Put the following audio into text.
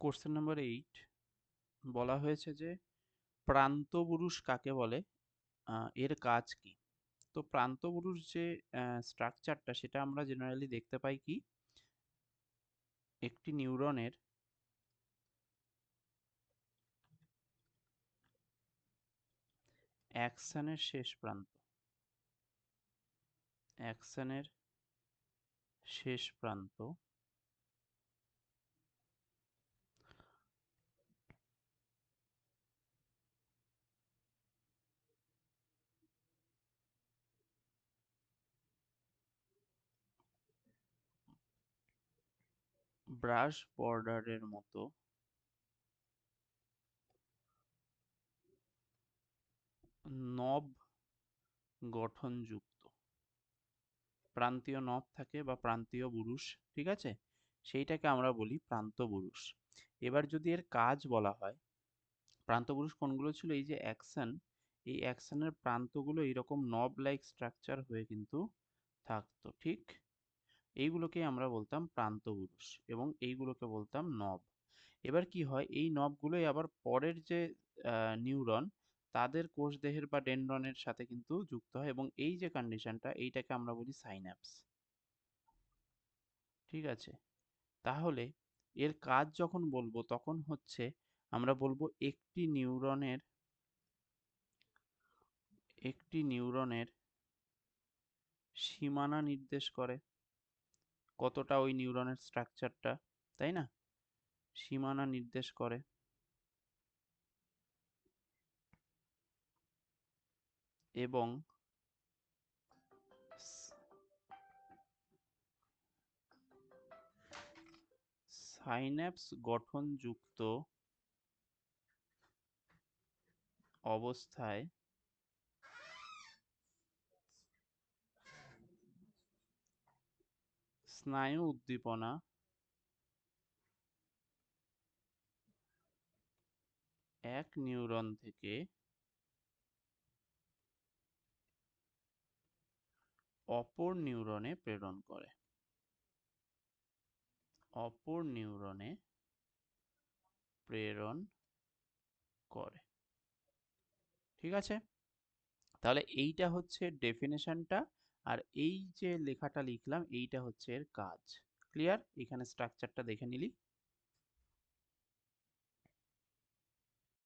Question number eight বলা হয়েছে যে, প্রান্তপুরুষ কাকে বলে? এর কাজ কি? তো প্রান্তপুরুষ যে স্ট্রাকচারটা সেটা আমরা জেনারেলি দেখতে পাই কি? একটি নিউরনের অ্যাকশনের শেষ প্রান্ত। অ্যাকশনের শেষ প্রান্ত ব্রাশ বর্ডারের মতো। নব গঠনযুক্ত। প্রান্তীয় নব থাকে বা প্রান্তীয় বুরুষ ঠিক আছে? সেইটাকে আমরা বলি প্রান্ত বুরুষ এবার যদি এর কাজ বলা হয়, প্রান্ত বুরুষ কোনগুলো ছিল? এই যে অ্যাকশন এই অ্যাকশনের প্রান্তগুলো এইরকম নব লাইক স্ট্রাকচার হয়ে কিন্তু থাকতো, ঠিক? এইগুলোকে আমরা বলতাম প্রান্ত বুরুষ এবং এইগুলোকে বলতাম নব। এবার কি হয়, এই নবগুলোই আবার পরের যে নিউরন তাদের কোষ দেহের বা ডেনড্রনের সাথে কিন্তু যুক্ত হয় এবং এই যে কন্ডিশনটা এইটাকে আমরা বলি সাইন্যাপস ঠিক আছে? তাহলে এর কাজ যখন বলব তখন হচ্ছে আমরা বলব একটি নিউরনের একটি নিউরনের সীমানা নির্দেশ করে। কতটা ওই নিউরনের স্ট্রাকচারটা তাই না? সীমানা নির্দেশ করে। এবং সাইন্যাপস গঠনযুক্ত অবস্থায় স্নায়ু উদ্দীপনা এক নিউরন থেকে অপর নিউরনে প্রেরণ করে। অপর নিউরনে প্রেরণ করে। ঠিক আছে? তাহলে এইটা হচ্ছে ডেফিনেশনটা আর এই যে লেখাটা লিখলাম এইটা হচ্ছে এর কাজ। ক্লিয়ার এখানে স্ট্রাকচারটা দেখে নিলি।